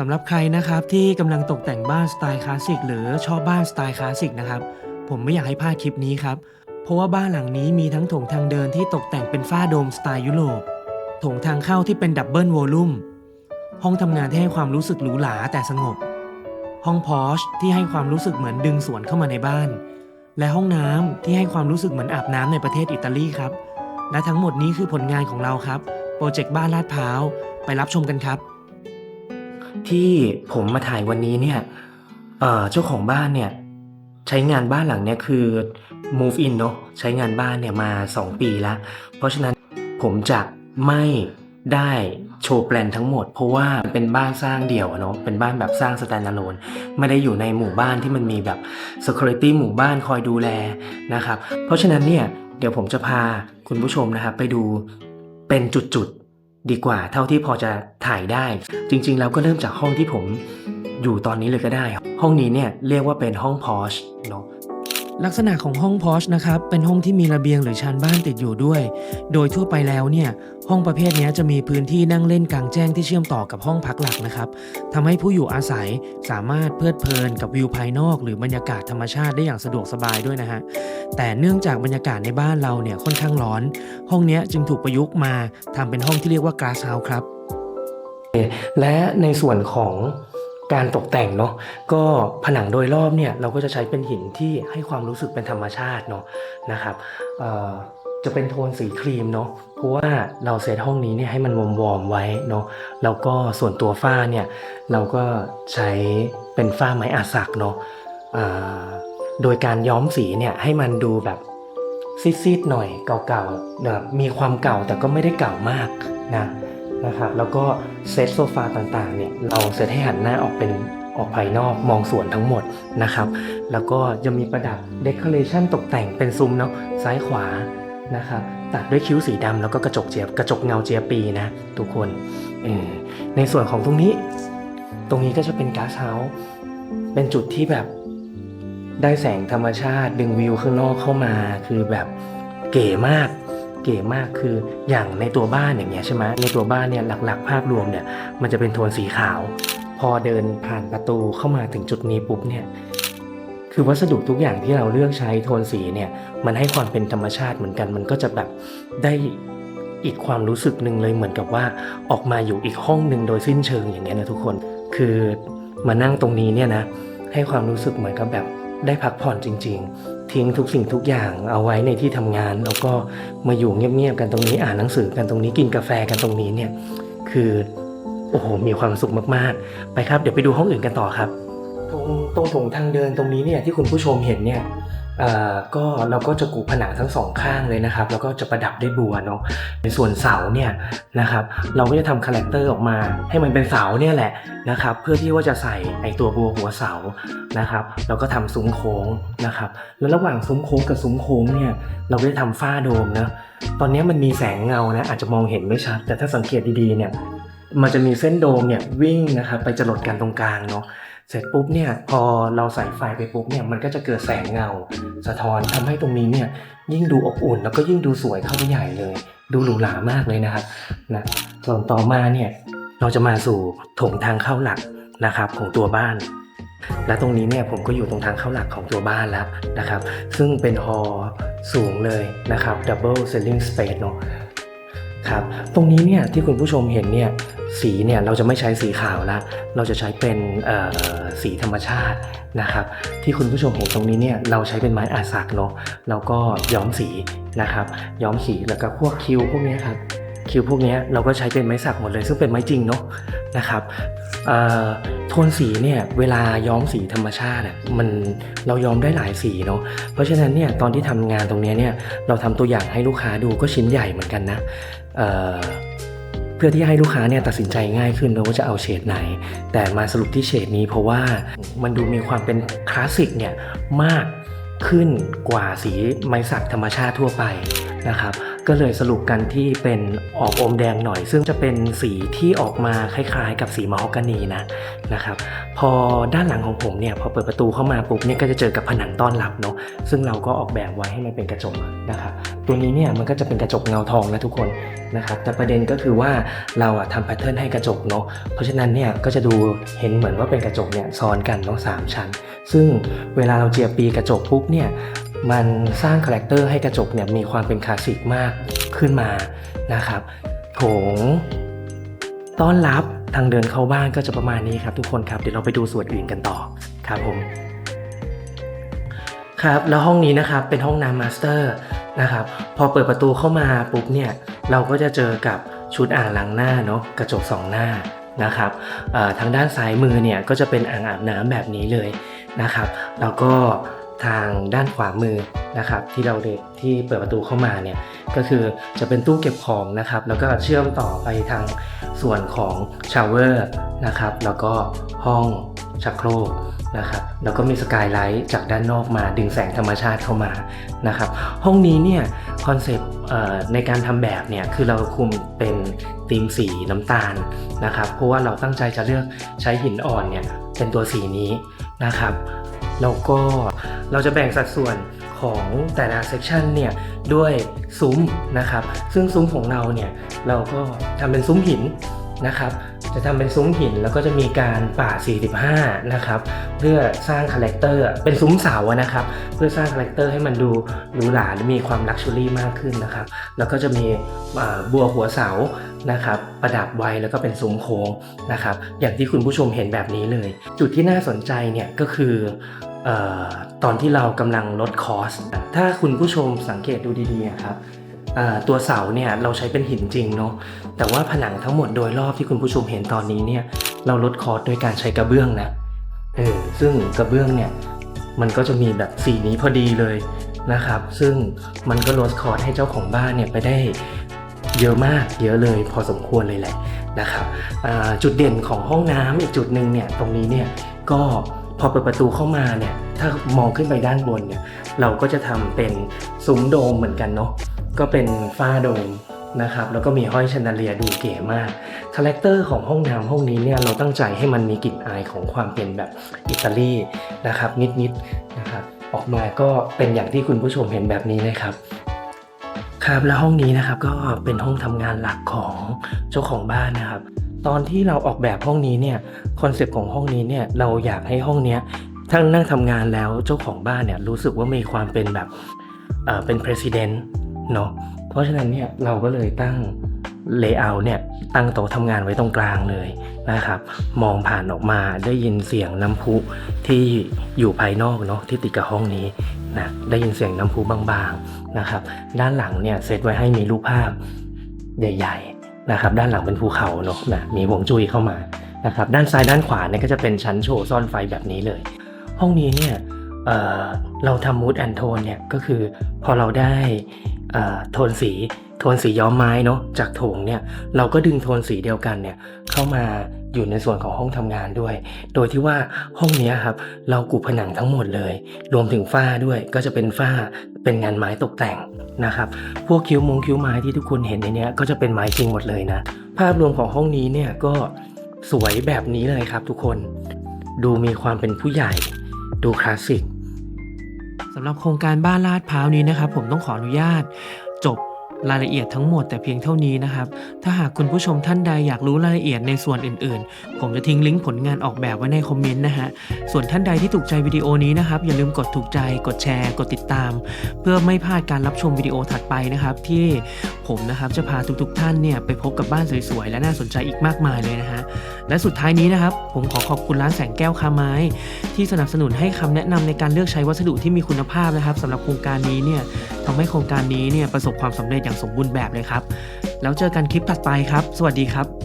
สำหรับใครนะครับที่กำลังตกแต่งบ้านสไตล์คลาสสิกหรือชอบบ้านสไตล์คลาสสิกนะครับ ผมไม่อยากให้พลาดคลิปนี้ครับ เพราะว่าบ้านหลังนี้มีทั้งโถงทางเดินที่ตกแต่งเป็นฝ้าโดมสไตล์ยุโรปโถงทางเข้าที่เป็นดับเบิลโวลูมห้องทำงานที่ให้ความรู้สึกหรูหราแต่สงบ ห้องพอชที่ให้ความรู้สึกเหมือนดึงสวนเข้ามาในบ้าน และห้องน้ำที่ให้ความรู้สึกเหมือนอาบน้ำในประเทศอิตาลีครับ และทั้งหมดนี้คือผลงานของเราครับ โปรเจกต์บ้านลาดพร้าว ไปรับชมกันครับ ที่ผมมาถ่ายวันนี้เนี่ยเจ้าของบ้านเนี่ยใช้งานบ้านหลังเนี่ยคือ move in เนาะใช้งานบ้านเนี่ยมา 2 ปีแล้ว เพราะฉะนั้นผมจะไม่ได้โชว์แปลนทั้งหมด เพราะว่าเป็นบ้านสร้างเดี่ยวอะเนาะเป็นบ้านแบบสร้าง standalone ไม่ได้อยู่ในหมู่บ้านที่มันมีแบบ security หมู่บ้านคอยดูแลนะครับเพราะฉะนั้นเนี่ยเดี๋ยวผมจะพาคุณผู้ชมนะครับไปดูเป็นจุดๆ ดีกว่าเท่าที่พอจะถ่ายได้ จริงๆแล้วก็เริ่มจากห้องที่ผมอยู่ตอนนี้เลยก็ได้ ห้องนี้เนี่ยเรียกว่าเป็นห้องพอชเนาะ ลักษณะของห้องพอชนะครับ เป็นห้องที่มีระเบียงหรือชานบ้านติดอยู่ด้วย โดยทั่วไปแล้วเนี่ย ห้องประเภทนี้จะมีพื้นที่นั่งเล่นกลางแจ้งที่เชื่อมต่อกับห้องพักหลักนะครับทำให้ผู้อยู่อาศัยสามารถเพลิดเพลินกับวิวภายนอก หรือบรรยากาศธรรมชาติได้อย่างสะดวกสบายด้วยนะฮะ แต่เนื่องจากบรรยากาศในบ้านเราเนี่ยค่อนข้างร้อน ห้องนี้จึงถูกประยุกต์มาทำเป็นห้องที่เรียกว่า glass house ครับและในส่วนของ การตกแต่งเนาะก็ผนังโดยรอบเนี่ยเราก็จะใช้เป็นหินที่ให้ความรู้สึกเป็นธรรมชาติเนาะนะครับจะเป็นโทนสีครีมเนาะเพราะว่าเราเซตห้องนี้เนี่ยให้มันวอร์มไว้เนาะแล้วก็ส่วนตัวฝ้าเนี่ยเราก็ใช้เป็นฝ้าไม้อาสักเนาะโดยการย้อมสีเนี่ยให้มันดูแบบซีดๆหน่อยเก่าๆแบบมีความเก่าแต่ก็ไม่ได้เก่ามากนะ นะครับแล้วก็เซตโซฟาต่างๆเนี่ยเราเซตให้หันหน้าออกเป็นออกภายนอกมองสวนทั้งหมดนะครับ แล้วก็จะมีประดับเดคอเรชันตกแต่งเป็นซุ้มเนาะซ้ายขวานะครับตัดด้วยคิ้วสีดำแล้วก็กระจกเจียบกระจกเงาเจียปีนะทุกคนในส่วนของตรงนี้ ตรงนี้ก็จะเป็นก๊าซเฮาส์เป็นจุดที่แบบได้แสงธรรมชาติดึงวิวข้างนอกเข้ามาคือแบบเก๋มาก เก๋มากคืออย่างในตัวบ้านอย่างเงี้ยใช่ไหมในตัวบ้านเนี่ยหลักๆ ภาพรวมเนี่ยมันจะเป็นโทนสีขาว พอเดินผ่านประตูเข้ามาถึงจุดนี้ปุ๊บเนี่ยคือวัสดุทุกอย่างที่เราเลือกใช้โทนสีเนี่ยมันให้ความเป็นธรรมชาติเหมือนกัน มันก็จะแบบได้อีกความรู้สึกหนึ่งเลยเหมือนกับว่าออกมาอยู่อีกห้องหนึ่งโดยสิ้นเชิงอย่างเงี้ยนะทุกคน คือมานั่งตรงนี้เนี่ยนะให้ความรู้สึกเหมือนกับแบบได้พักผ่อนจริง ๆ ทิ้งทุกสิ่งทุกอย่างเอาไว้ในที่ทำงาน แล้วก็มาอยู่เงียบๆกันตรงนี้อ่านหนังสือกันตรงนี้กินกาแฟกันตรงนี้เนี่ยคือโอ้โหมีความสุขมากๆ ไปครับ เดี๋ยวไปดูห้องอื่นกันต่อครับ ตรงตรงถงทางเดินตรงนี้เนี่ยที่คุณผู้ชมเห็นเนี่ย ก็เราก็จะกูผนังทั้งสองข้างเลยนะครับ แล้วก็จะประดับด้วยบัวเนาะในส่วนเสาเนี่ยนะครับ เราก็จะทำคาแรคเตอร์ออกมา ให้มันเป็นเสาเนี่ยแหละนะครับ เพื่อที่ว่าจะใส่ไอตัวบัวหัวเสานะครับ แล้วก็ทำซุ้มโค้งนะครับ แล้วระหว่างซุ้มโค้งกับซุ้มโค้งเนี่ย เราก็จะทำฝ้าโดมนะตอนนี้มันมีแสงเงานะอาจจะมองเห็นไม่ชัด แต่ถ้าสังเกตดีๆเนี่ย มันจะมีเส้นโดมเนี่ยวิ่งนะครับไปจรดกันตรงกลางเนาะ เสร็จปุ๊บเนี่ยพอเราใส่ไฟไปปุ๊บเนี่ยมันก็จะเกิดแสงเงา สะท้อนทำให้ตรงนี้เนี่ยยิ่งดูอบอุ่นแล้วก็ยิ่งดูสวยเข้าไปใหญ่เลย ดูหรูหรามากเลยนะครับนะส่วนต่อมาเนี่ยเราจะมาสู่โถงทางเข้าหลักนะครับของตัวบ้าน และตรงนี้เนี่ยผมก็อยู่ตรงทางเข้าหลักของตัวบ้านแล้วนะครับ ซึ่งเป็นฮอสูงเลยนะครับ Double Ceiling Space เนาะ ครับตรงนี้เนี่ยที่คุณผู้ชมเห็นเนี่ยสีเนี่ยเราจะไม่ใช้สีขาวละเราจะใช้เป็นสีธรรมชาตินะครับ ที่คุณผู้ชมเห็นตรงนี้เนี่ยเราใช้เป็นไม้อาสักเนาะแล้วก็ย้อมสีนะครับ ย้อมสีแล้วก็พวกคิวพวกนี้ครับ คิวพวกนี้เราก็ใช้เป็นไม้สักหมดเลย ซึ่งเป็นไม้จริงเนาะนะครับโทนสีเนี่ยเวลาย้อมสีธรรมชาติมันเราย้อมได้หลายสีเนาะเพราะฉะนั้นเนี่ยตอนที่ทำงานตรงนี้เนี่ยเราทำตัวอย่างให้ลูกค้าดูก็ชิ้นใหญ่เหมือนกันนะเเพื่อที่ให้ลูกค้าเนี่ยตัดสินใจง่ายขึ้นว่าจะเอาเฉดไหน แต่มาสรุปที่เฉดนี้เพราะว่ามันดูมีความเป็นคลาสสิกเนี่ยมากขึ้นกว่าสีไม้สักธรรมชาติทั่วไปนะครับ ก็เลยสรุปกันที่เป็นออกอมแดงหน่อย ซึ่งจะเป็นสีที่ออกมาคล้ายๆ กับสีมะฮอกกานีนะนะครับ พอด้านหลังของผมเนี่ยพอเปิดประตูเข้ามาปุ๊บเนี่ยก็จะเจอกับผนังต้อนรับเนาะซึ่งเราก็ออกแบบไว้ให้มันเป็นกระจกนะครับตัวนี้เนี่ยมันก็จะเป็นกระจกเงาทองนะทุกคนนะครับแต่ประเด็นก็คือว่าเราอะทำแพทเทิร์นให้กระจกเนาะเพราะฉะนั้นเนี่ยก็จะดูเห็นเหมือนว่าเป็นกระจกเนี่ยซ้อนกันเนาะสามชั้น ซึ่งเวลาเราเจียบปีกระจกปุ๊บเนี่ย มันสร้างคาแรคเตอร์ให้กระจกเนี่ยมีความเป็นคลาสสิกมากขึ้นมานะครับโถงต้อนรับทางเดินเข้าบ้านก็จะประมาณนี้ครับทุกคนครับเดี๋ยวเราไปดูส่วนอื่นกันต่อครับผมครับแล้วห้องนี้นะครับเป็นห้องน้ำมาสเตอร์นะครับพอเปิดประตูเข้ามาปุ๊บเนี่ยเราก็จะเจอกับชุดอ่างล้างหน้าเนาะกระจกสองหน้านะครับทางด้านซ้ายมือเนี่ยก็จะเป็นอ่างอาบน้ำแบบนี้เลยนะครับ แล้วก็ ทางด้านขวามือนะครับที่เราเดที่เปิดประตูเข้ามาเนี่ยก็คือจะเป็นตู้เก็บของนะครับ แล้วก็เชื่อมต่อไปทางส่วนของชาวเวอร์นะครับ แล้วก็ห้องชักโครกนะครับแล้วก็มีสกายไลท์จากด้านนอกมาดึงแสงธรรมชาติเข้ามานะครับห้องนี้เนี่ยคอนเซปต์ในการทำแบบเนี่ยคือเราคุมเป็นธีมสีน้ำตาลนะครับเพราะว่าเราตั้งใจจะเลือกใช้หินอ่อนเนี่ยเป็นตัวสีนี้นะครับแล้วก็ เราจะแบ่งสัดส่วนของแต่ละเซกชันเนี่ยด้วยซุ้มนะครับ ซึ่งซุ้มของเราเนี่ยเราก็ทำเป็นซุ้มหินนะครับ จะทำเป็นซุ้มหินแล้วก็จะมีการป่า 45 นะครับ เพื่อสร้างคาแรคเตอร์เป็นซุ้มเสาอะนะครับ เพื่อสร้างคาแรคเตอร์ให้มันดูหรูหราและมีความลักชัวรี่มากขึ้นนะครับ แล้วก็จะมีบัวหัวเสานะครับประดับไว้แล้วก็เป็นซุ้มโค้งนะครับ อย่างที่คุณผู้ชมเห็นแบบนี้เลย จุดที่น่าสนใจเนี่ยก็คือ ตอนที่เรากำลังลดคอส ถ้าคุณผู้ชมสังเกตดูดีๆครับตัวเสาเนี่ยเราใช้เป็นหินจริงเนาะแต่ว่าผนังทั้งหมดโดยรอบที่คุณผู้ชมเห็นตอนนี้เนี่ยเราลดคอสโดยการใช้กระเบื้องนะเออซึ่งกระเบื้องเนี่ยมันก็จะมีแบบสีนี้พอดีเลยนะครับ ซึ่งมันก็ลดคอสให้เจ้าของบ้านเนี่ยไปได้เยอะมากเยอะเลยพอสมควรเลยแหละนะครับจุดเด่นของห้องน้ำอีกจุดหนึ่งเนี่ยตรงนี้เนี่ยก็ พอเปิดประตูเข้ามาเนี่ยถ้ามองขึ้นไปด้านบนเนี่ยเราก็จะทำเป็นซุ้มโดมเหมือนกันเนาะก็เป็นฝ้าโดมนะครับแล้วก็มีห้อยแชนเลียดูเก๋มากคาแรคเตอร์ของห้องน้ำห้องนี้เนี่ยเราตั้งใจให้มันมีกลิ่นอายของความเป็นแบบอิตาลีนะครับนิดๆนะครับออกมาก็เป็นอย่างที่คุณผู้ชมเห็นแบบนี้เลยครับครับแล้วห้องนี้นะครับก็เป็นห้องทำงานหลักของเจ้าของบ้านนะครับ ตอนที่เราออกแบบห้องนี้เนี่ยคอนเซปต์ของห้องนี้เนี่ยเราอยากให้ห้องเนี้ยถ้านั่งทำงานแล้วเจ้าของบ้านเนี่ยรู้สึกว่ามีความเป็นแบบเออเป็น president เนาะเพราะฉะนั้นเนี่ยเราก็เลยตั้ง layout เนี่ยตั้งโต๊ะทำงานไว้ตรงกลางเลยนะครับ มองผ่านออกมาได้ยินเสียงน้ำพุที่อยู่ภายนอกเนาะที่ติดกับห้องนี้นะได้ยินเสียงน้ำพุบางๆนะครับ ด้านหลังเนี่ยเซตไว้ให้มีรูปภาพใหญ่ ๆ นะครับด้านหลังเป็นภูเขาเนาะนะมีห่วงจุ้ยเข้ามานะครับด้านซ้ายด้านขวาเนี่ยก็จะเป็นชั้นโชว์ซ่อนไฟแบบนี้เลย ห้องนี้เนี่ยเเราทำมูดแอนโทนเนี่ยก็คือพอเราได้ โทนสีโทนสีย้อมไม้เนาะจากโถงเนี่ยเราก็ดึงโทนสีเดียวกันเนี่ยเข้ามาอยู่ในส่วนของห้องทำงานด้วย โดยที่ว่าห้องนี้ครับเรากูผนังทั้งหมดเลย รวมถึงฝ้าด้วยก็จะเป็นฝ้าเป็นงานไม้ตกแต่งนะครับพวกคิ้วมงคิ้วไม้ที่ทุกคนเห็นในนี้ก็จะเป็นไม้จริงหมดเลยนะภาพรวมของห้องนี้เนี่ยก็สวยแบบนี้เลยครับทุกคน ดูมีความเป็นผู้ใหญ่ ดูคลาสสิก สำหรับโครงการบ้านลาดพร้าวนี้นะครับ ผมต้องขออนุญาตจบ รายละเอียดทั้งหมดแต่เพียงเท่านี้นะครับ ถ้าหากคุณผู้ชมท่านใดอยากรู้รายละเอียดในส่วนอื่นๆ ผมจะทิ้งลิงก์ผลงานออกแบบไว้ในคอมเมนต์นะฮะ ส่วนท่านใดที่ถูกใจวิดีโอนี้นะครับ อย่าลืมกดถูกใจ กดแชร์ กดติดตาม เพื่อไม่พลาดการรับชมวิดีโอถัดไปนะครับ ที่ผมนะครับจะพาทุกๆท่านเนี่ยไปพบกับบ้านสวยๆ และน่าสนใจอีกมากมายเลยนะฮะ และสุดท้ายนี้นะครับ ผมขอขอบคุณร้านแสงแก้วคาไม้ ที่สนับสนุนให้คำแนะนำในการเลือกใช้วัสดุที่มีคุณภาพนะครับสำหรับโครงการนี้เนี่ย ทำให้โครงการนี้เนี่ยประสบความสำเร็จอย่างสมบูรณ์แบบเลยครับ แล้วเจอกันคลิปถัดไปครับ สวัสดีครับ